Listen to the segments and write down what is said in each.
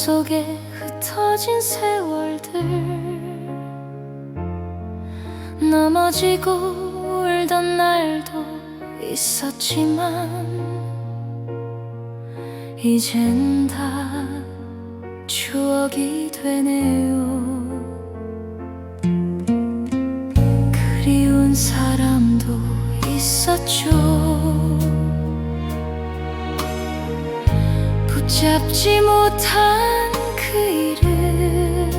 속에 흩어진 세월들. 넘어지고 울던 날도 있었지만 이젠 다 추억이 되네요. 그리운 사람도 있었죠. 붙잡지 못한 그 일은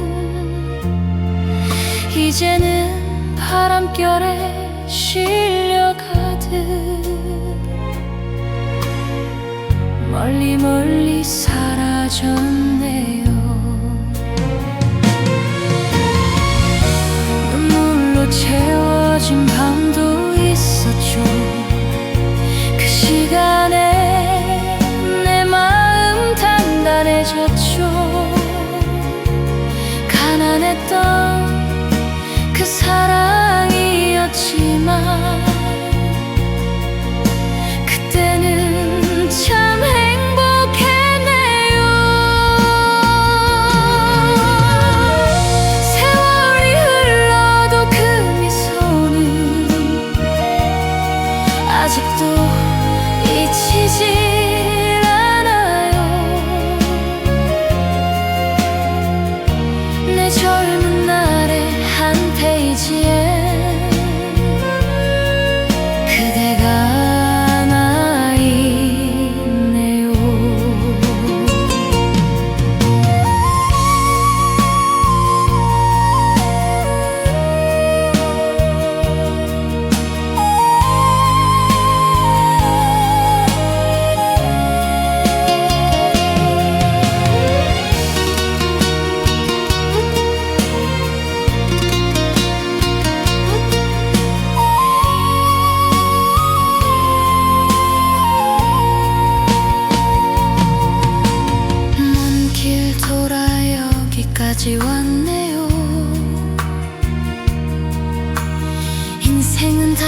이제는 바람결에 실려가듯 멀리 멀리 사라졌네 아직도 잊히질 여기까지 왔네요. 인생은 다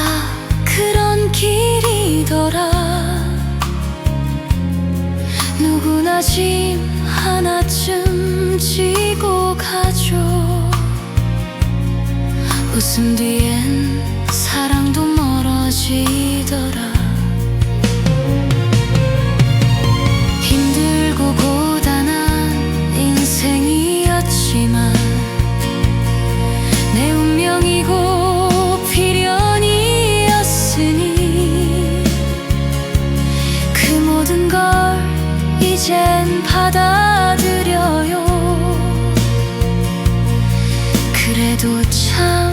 그런 길이더라. 누구나 짐 하나쯤 지고 가죠. 웃음 뒤엔 사랑도 多长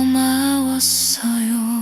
고마웠어요.